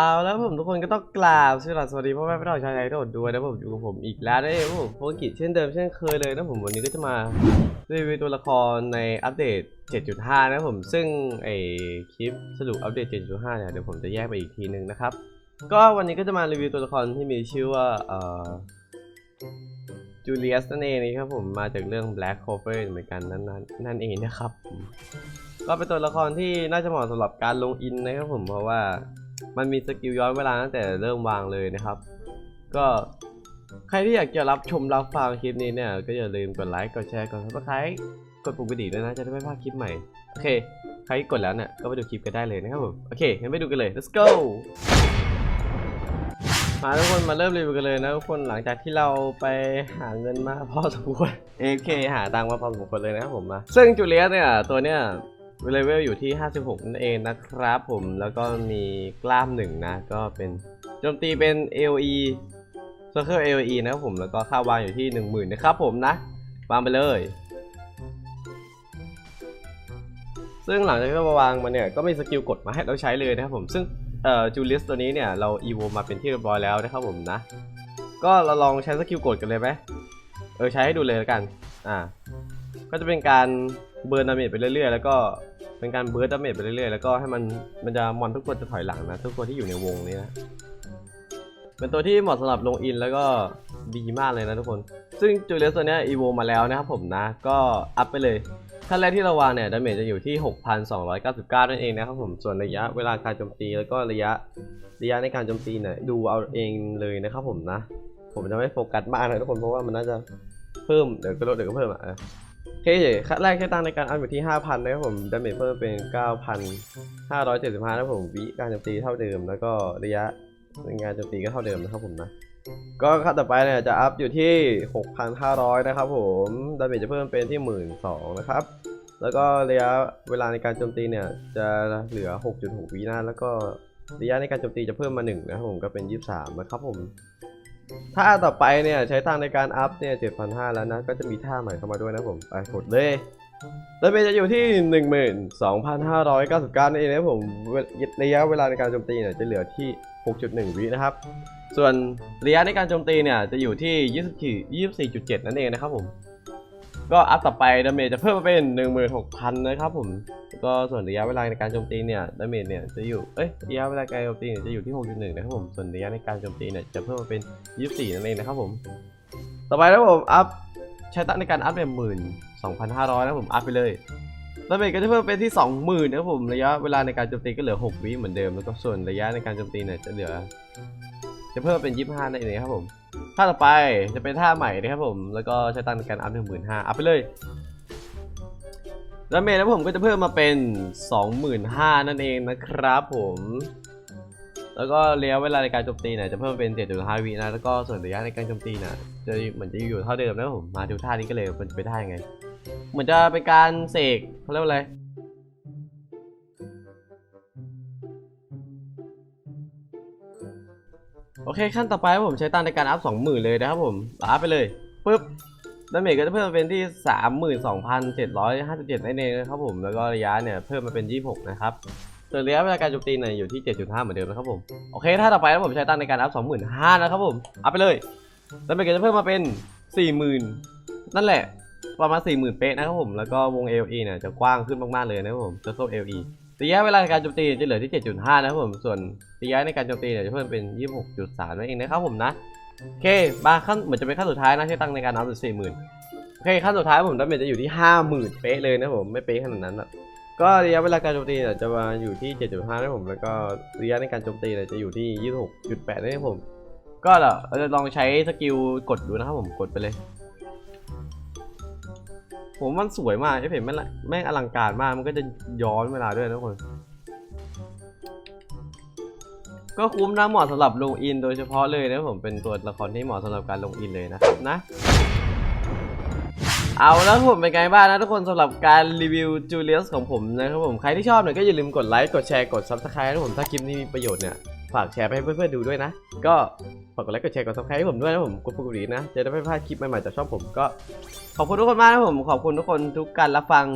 เอาแล้วผมทุกคนก็ต้องกราบสวัสดีสวัสดีพ่อแม่พี่น้องชาวไทยทุกคนด้วยนะผมอยู่กับผมอีกแล้วนะผมโพกิเช่นเดิมเช่นเคยเลยนะผมวันนี้ก็จะมารีวิวตัวละครในอัปเดต 7.5 นะผมซึ่งไอคลิปสรุปอัปเดต 7.5 เนี่ยเดี๋ยวผมจะแยกไปอีกทีนึงนะครับ ก็วันนี้ก็จะมารีวิวตัวละครที่มีชื่อว่าเอ่อจูเลียสนั่นเองนะครับผมมาจากเรื่อง Black Clover เหมือนกันนั่นนั่นนั่นเองนะครับ ก็เป็นตัวละครที่น่าจะเหมาะสำหรับการลงอินนะครับผมเพราะว่า มันมีสกิลย้อนเวลาตั้งแต่เริ่มวางเลยนะครับ ก็ใครที่อยากจะรับชมรับฟังคลิปนี้เนี่ย ก็อย่าลืมกดไลค์ กดแชร์ กดซับสไครต์กดปุ่มกระดิ่งด้วยนะ จะได้ไม่พลาดคลิปใหม่ โอเค ใครกดแล้วเนี่ย ก็ไปดูคลิปกันได้เลยนะครับผม โอเค งั้นไปดูกันเลย let's go มาทุกคนมาเริ่มรีวิวกันเลยนะทุกคนหลังจากที่เราไปหาเงินมาพอสมควร AK หาตังค์มาพอสมควรเลยนะครับผมมาซึ่งจูเลียสเนี่ยตัวเนี้ย เลเวลอยู่ที่ 56 นั่นเองนะครับผมแล้วก็มีกล้ามหนึ่งนะ ก็เป็นโจมตีเป็น AOE Circle AOE นะครับผมแล้วก็ค่าวางอยู่ที่ 10,000 นะครับผมนะ วางไปเลย ซึ่งหลังจากที่เราวางมาเนี่ย ก็มีสกิลกดมาให้เราใช้เลยนะครับผมซึ่งเอ่อจูเลียสตัวนี้เนี่ยเราอีโวมาเป็นที่เรียบร้อยแล้วนะครับผมนะ ก็เราลองใช้สกิลกดกันเลยไหมเออใช้ให้ดูเลยแล้วกัน อ่า ก็จะเป็นการเบิร์นดาเมจไปเรื่อยๆ แล้วก็ เป็นการเบิร์ดดาเมจไปเรื่อยๆแล้วก็ให้มันมันจะมอนทุกคนจะถอยหลังนะทุกคนที่อยู่ในวงนี้นะเป็นตัวที่เหมาะสำหรับลงอินแล้วก็ดีมากเลยนะทุกคน ซึ่งจูเลียสตัวนี้อีโวมาแล้วนะครับผมนะ ก็อัพไปเลยขั้นแรกที่เราวางเนี่ยดาเมจจะอยู่ที่ 6,299 นั่นเองนะครับผม ส่วนระยะเวลาการโจมตีแล้วก็ระยะระยะในการโจมตีเนี่ยดูเอาเองเลยนะครับผมนะ ผมจะไม่โฟกัสมากนะทุกคนเพราะว่ามันน่าจะเพิ่มเดี๋ยวก็ลดเดี๋ยวก็เพิ่มอะ โอเคขั้นแรกแค่ตั้งในการอัพอยู่ที่ 5,000นะครับผมดาเมจเพิ่มเป็น 9,575นะครับผมวิการโจมตีเท่าเดิม แล้วก็ระยะในการโจมตีก็เท่าเดิมนะครับผมนะก็ขั้นต่อไปเนี่ยจะอัพอยู่ที่ 6,500 นะครับผมดาเมจจะเพิ่มเป็นที่ 12,000นะครับแล้วก็ระยะเวลาในการโจมตีเนี่ยจะเหลือ 6.6วินาทีแล้วก็ระยะในการโจมตีจะเพิ่มมา1นะครับผมก็เป็น 23 นะครับผม ท่าต่อไปเนี่ยใช้ตังในการอัพเนี่ย7,500แล้วนะ ก็จะมีท่าใหม่เข้ามาด้วยนะผม ไปกดเลยดาเมจจะอยู่ที่ 12,599นั่นเองนะครับผมเวระยะเวลาในการโจมตีเนี่ยจะเหลือที่ 6.1 วินะครับ ส่วนระยะในการโจมตีเนี่ยจะอยู่ที่ 24.7 นั่นเองนะครับผม ก็อัพต่อไปดาเมจจะเพิ่มมาเป็น 16,000 นะครับผมก็ส่วนระยะเวลาในการโจมตีเนี่ยดาเมจเนี่ยจะอยู่เอ้ยระยะเวลาการโจมตีเนี่ยจะอยู่ที่ 6.1 นะครับผมส่วนระยะในการโจมตีเนี่ยจะเพิ่มมาเป็น 24 นั่นเองนะครับผม ต่อไปนะครับผมอัพใช้ตั้งในการอัพเป็นหมื่น2,500นะครับผมอัพไปเลยดาเมจก็จะเพิ่มเป็นที่ 20,000นะครับผมระยะเวลาในการโจมตีก็เหลือ 6 วิเหมือนเดิมแล้วก็ส่วนระยะในการโจมตีเนี่ยจะเหลือ จะเพิ่มเป็น 25นั่นเองครับผม ท่าต่อไปจะเป็นท่าใหม่นะครับผม แล้วก็ใช้ตังค์ในการอัพหนึ่งหมื่นห้าอัพไปเลยดาเมจนะผมก็จะเพิ่มมาเป็น 25,000 นั่นเองนะครับผม แล้วก็ระยะเวลาในการโจมตีเนี่ยจะเพิ่มเป็น 7.5 วินะ แล้วก็ส่วนระยะในการโจมตีเนี่ยจะเหมือนจะอยู่เท่าเดิมนะครับผม มาดูท่านี้ก็เลยมันจะไปท่ายังไง เหมือนจะเป็นการเสกเขาเรียกว่าอะไร โอเคขั้นต่อไปผมใช้ตังในการอัพ20,000เลยนะครับผมอัพไปเลยปุ๊บดาเมจก็จะเพิ่มมาเป็นที่ 32,757นั่นเองนะครับผมแล้วก็ระยะเนี่ยเพิ่มมาเป็น 26 นะครับส่วนระยะเวลาการโจมตีเนี่ยอยู่ที่ 7.5 เหมือนเดิมนะครับผมโอเค ถ้าต่อไปครับผมใช้ตังในการอัพ25,000นะครับผมอัพไปเลยดาเมจก็จะเพิ่มมาเป็น 40,000 นั่นแหละประมาณ40,000เป๊ะนะครับผมแล้วก็วง LE เนี่ยจะกว้างขึ้นมากๆเลยนะครับผม Circle LE ระยะเวลาในการโจมตีจะเหลือที่ 7.5 นะครับผมส่วนระยะในการโจมตีเนี่ยจะเพิ่มเป็น 26.3นั่นเองนะครับผมนะโอเคมาขั้นเหมือนจะเป็นขั้นสุดท้ายนะใช้ตังในการนับเป็น40,000โอเคขั้นสุดท้ายผมดาเมจจะอยู่ที่50,000เป๊ะเลยนะผมไม่เป๊ะขนาดนั้นอะก็ระยะเวลาการโจมตีเนี่ยจะมาอยู่ที่ 7.5นะครับผมแล้วก็ระยะในการโจมตีเนี่ยจะอยู่ที่ 26.8นะครับผม ก็เราจะลองใช้สกิลกดดูนะครับผมกดไปเลย ผมมันสวยมากไอ้เพจแม่แม่งอลังการมากมันก็จะย้อนเวลาด้วยนะคน ก็คุ้มนะเหมาะสำหรับลงอิน โดยเฉพาะเลยนะผมเป็นตัวละครที่เหมาะสำหรับการลงอินเลยนะนะ เอาแล้วผมเป็นไงบ้างนะทุกคนสำหรับการรีวิวจูเลียสของผมนะครับผมใครที่ชอบเนี่ยก็อย่าลืมกดไลค์กดแชร์กดซับสไครต์นะผมถ้าคลิปนี้มีประโยชน์เนี่ย ฝากแชร์ไปให้เพื่อนๆดูด้วยนะ ก็ฝากกดไลค์กดแชร์กดซับสไครต์ให้ผมด้วยนะผมกดปุ่มกระดิ่งนะจะได้ไม่พลาดคลิปใหม่ๆจากช่องผมก็ขอบคุณทุกคนมากนะผมขอบคุณทุกคนทุกการรับฟัง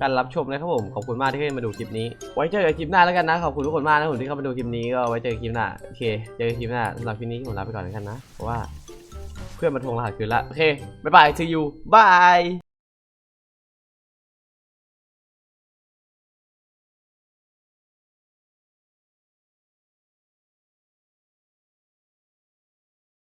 การรับชมนะครับผมขอบคุณมากที่เข้ามาดูคลิปนี้ ไว้เจอกันคลิปหน้าแล้วกันนะขอบคุณทุกคนมากนะผมที่เข้ามาดูคลิปนี้ก็ไว้เจอกันคลิปหน้าโอเคเจอกันคลิปหน้าสำหรับคลิปนี้ผมลาไปก่อนแล้วกันนะเพราะว่าเพื่อนมาทวงรหัสคืนละโอเคบ๊ายบาย see you bye